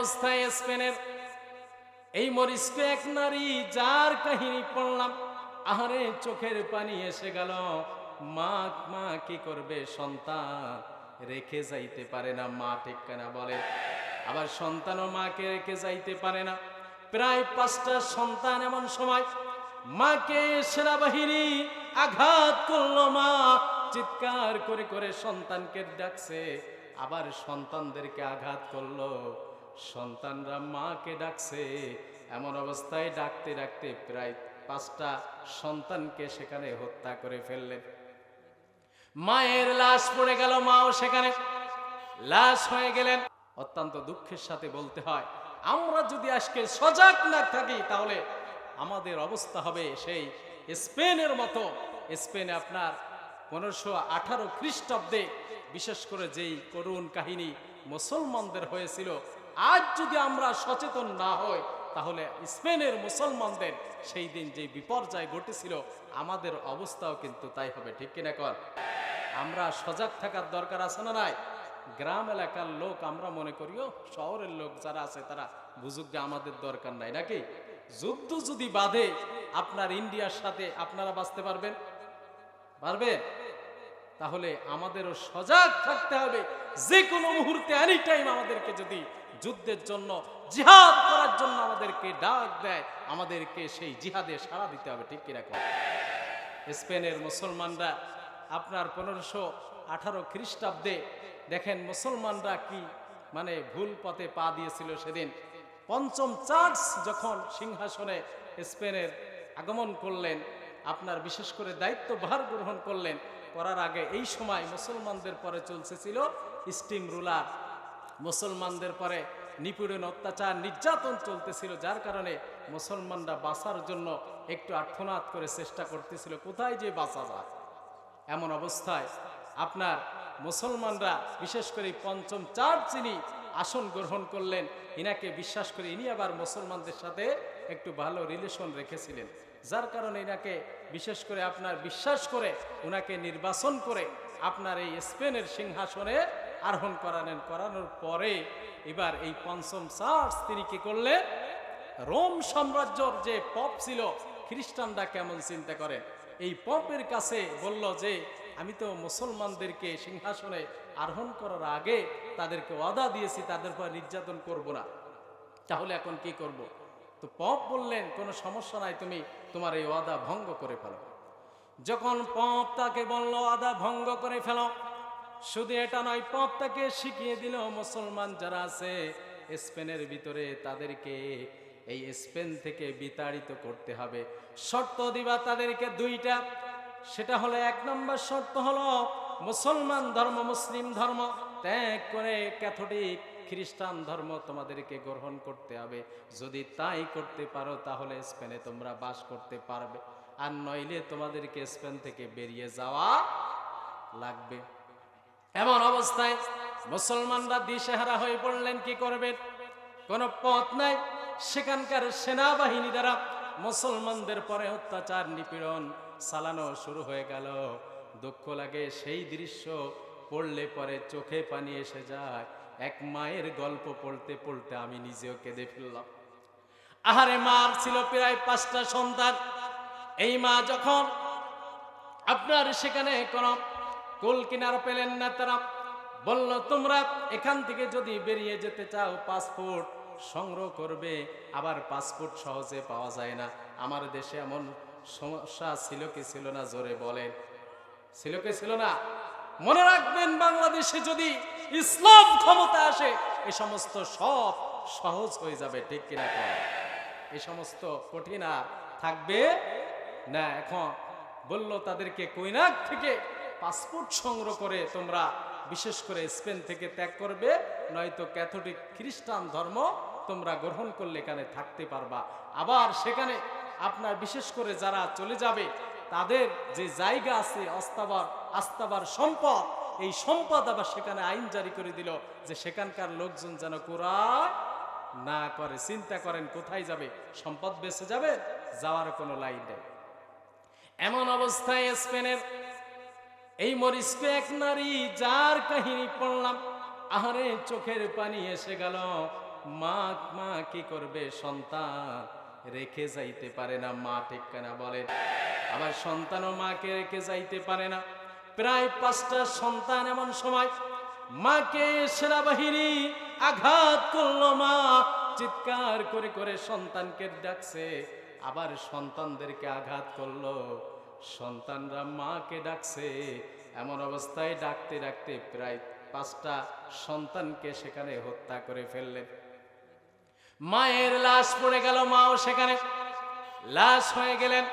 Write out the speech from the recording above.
অবস্থায় স্পেনের এই মরিচকে এক নারী, যার কাহিনী পড়লাম, আহারে চোখের পানি এসে গেল। মা মা, কি করবে সন্তান? রেখে যাইতে পারে না, মা ঠিক কেনা বলে। আবার সন্তানও মাকে রেখে যাইতে পারে না। প্রায় পাঁচটা সন্তান এমন সময় মাকে সেনাবাহিনী আঘাত করল মা। চিৎকার করে করে সন্তানকে ডাকছে। আবার সন্তানদেরকে আঘাত করল। সন্তানরা মাকে ডাকছে। এমন অবস্থায় ডাকতে ডাকতে প্রায় পাঁচটা সন্তানকে সেখানে হত্যা করে ফেললেন মায়ের লাশ পড়ে গেল, মাও সেখানে লাশ হয়ে গেলেন। অত্যন্ত দুঃখের সাথে বলতে হয়, আমরা যদি আজকে সজাগ না থাকি, তাহলে আমাদের অবস্থা হবে সেই স্পেনের মতো। স্পেনে আপনার পনেরোশো আঠারো খ্রিস্টাব্দে বিশেষ করে যেই করুণ কাহিনী মুসলমানদের হয়েছিল আজ যদি আমরা সচেতন না হই, তাহলে স্পেনের মুসলমানদের সেই দিন যে বিপর্যয় ঘটেছিল, আমাদের অবস্থাও কিন্তু তাই হবে, ঠিক কিনা কর আমরা সজাগ থাকার দরকার আছে না নাই? গ্রাম এলাকার লোক আমরা মনে করিও, শহরের লোক যারা আছে, তারা বুঝুক যে আমাদের দরকার নাই, নাকি? যুদ্ধ যদি বাঁধে, আপনার ইন্ডিয়ার সাথে আপনারা বাঁচতে পারবেন? পারবেন? তাহলে আমাদেরও সজাগ থাকতে হবে। যে কোনো মুহূর্তে এনি টাইম আমাদেরকে যদি যুদ্ধের জন্য, জিহাদ করার জন্য আমাদেরকে ডাক দেয়। আমাদেরকে সেই জিহাদে সাড়া দিতে হবে, ঠিক কীরকম স্পেনের মুসলমানরা আপনার পনেরোশো আঠারো খ্রিস্টাব্দে, দেখেন মুসলমানরা কি মানে ভুল পথে পা দিয়েছিল সেদিন। পঞ্চম চার্চ যখন সিংহাসনে স্পেনের আগমন করলেন, আপনার বিশেষ করে দায়িত্বভার গ্রহণ করলেন, করার আগে এই সময় মুসলমানদের পরে চলতেছিল স্টিম রুলার। মুসলমানদের পরে নিপীড়ন, অত্যাচার, নির্যাতন চলতেছিল, যার কারণে মুসলমানরা বাঁচার জন্য একটু আর্থনাদ করে চেষ্টা করতেছিল, কোথায় যে বাঁচা যায়। এমন অবস্থায় আপনার মুসলমানরা বিশেষ করে পঞ্চম চার যিনি আসন গ্রহণ করলেন, ইনাকে বিশ্বাস করে ইনি আবার মুসলমানদের সাথে একটু ভালো রিলেশন রেখেছিলেন। যার কারণে ইনাকে বিশেষ করে আপনার বিশ্বাস করে ওনাকে নির্বাচন করে আপনার এই স্পেনের সিংহাসনে আরোহণ করালেন। করানোর পরে এবার এই পঞ্চম চার্চ তিনি কি করলেন? রোম সাম্রাজ্যর যে পপ ছিল, খ্রিস্টানরা কেমন চিন্তা করে? এই পপের কাছে বলল যে, আমি তো মুসলমানদেরকে সিংহাসনে আরোহণ করার আগে তাদেরকে ওয়াদা দিয়েছি, তাদের উপর নির্যাতন করব না। তাহলে এখন কি করব? তো পপ বললেন, কোনো সমস্যা নাই, তুমি তোমার এই ওয়াদা ভঙ্গ করে ফেলো। যখন পপ তাকে বলল, ওয়াদা ভঙ্গ করে ফেলো। শুধু এটা নয় পপ তাকে শিখিয়ে দিল মুসলমান যারা আছে, স্পেনের ভিতরে তাদেরকে এই স্পেন থেকে বিতাড়িত করতে হবে। শর্ত দিবা তাদেরকে দুইটা। সেটা হলো, এক নম্বর শর্ত হলো, মুসলমান ধর্ম মুসলিম ধর্ম, ত্যাগ করে ক্যাথলিক খ্রিস্টান ধর্ম তোমাদেরকে গ্রহণ করতে হবে। যদি তাই করতে পারো, তাহলে স্পেনে তোমরা বাস করতে পারবে। আর নইলে তোমাদেরকে স্পেন থেকে বেরিয়ে যাওয়া লাগবে। এমন অবস্থায় মুসলমানরা দিশেহারা হয়ে পড়লেন, কি করবেন? কোনো পথ নাই। সেখানকার সেনাবাহিনী দ্বারা মুসলমানদের পরে অত্যাচার, নিপীড়ন চালানো শুরু হয়ে গেল। দুঃখ লাগে সেই দৃশ্য, পড়লে পরে চোখে পানি এসে যায়। এক মায়ের গল্প পড়তে পড়তে আমি নিজেও কেঁদে ফেললাম। আহারে, মার ছিল প্রায় পাঁচটা সন্তান। এই মা যখন আপনার সেখানে কোন কুল কিনার পেলেন না তারা। বলল, তোমরা এখান থেকে যদি বেরিয়ে যেতে চাও, পাসপোর্ট সংগ্রহ করবে। আবার পাসপোর্ট সহজে পাওয়া যায় না। আমার দেশে এমন সমস্যা ছিল কি ছিল না, জোরে বলেন। ছিল কি ছিল না? মনে রাখবেন, বাংলাদেশে যদি ইসলাম ক্ষমতা আসে এই সমস্ত সব সহজ হয়ে যাবে, ঠিক কিনা এই সমস্ত কঠিন আর থাকবে না এখন। বলল, তাদেরকে কৈনাক থেকে পাসপোর্ট সংগ্রহ করে তোমরা বিশেষ করে স্পেন থেকে ত্যাগ করবে, নয়তো ক্যাথলিক খ্রিস্টান ধর্ম তোমরা গ্রহণ করলে এখানে থাকতে পারবা। আবার সেখানে আপনার বিশেষ করে যারা চলে যাবে, তাদের যে জায়গা আছে অস্তাবার, আস্তাবার সম্পদ, এই সম্পদ আবার সেখানে আইন জারি করে দিল যে সেখানকার লোকজন যেন কোরআন না করে। চিন্তা করেন কোথায় যাবে? সম্পদ বেঁচে যাবে, যাওয়ার কোনো লাইন নেই। এমন অবস্থায় স্পেনের এই মরিচকে এক নারী, যার কাহিনী পড়লাম, আহারে চোখের পানি এসে গেল। মা মা কি করবে সন্তান? রেখে যাইতে পারে না, মা ঠিক বলেন। আবার সন্তানও মাকে রেখে যাইতে পারে না। প্রায় পাঁচটা সন্তান এমন সময় মাকে সেনাবাহিনী আঘাত করল মা। চিৎকার করে করে সন্তানকে ডাকছে, আবার সন্তানদেরকে আঘাত করল। সন্তানরা মাকে ডাকছে, এমন অবস্থায় ডাকতে ডাকতে প্রায় পাঁচটা সন্তানকে সেখানে হত্যা করে ফেললেন। মায়ের লাশ পড়ে গেল, মাও সেখানে লাশ হয়ে গেলেন।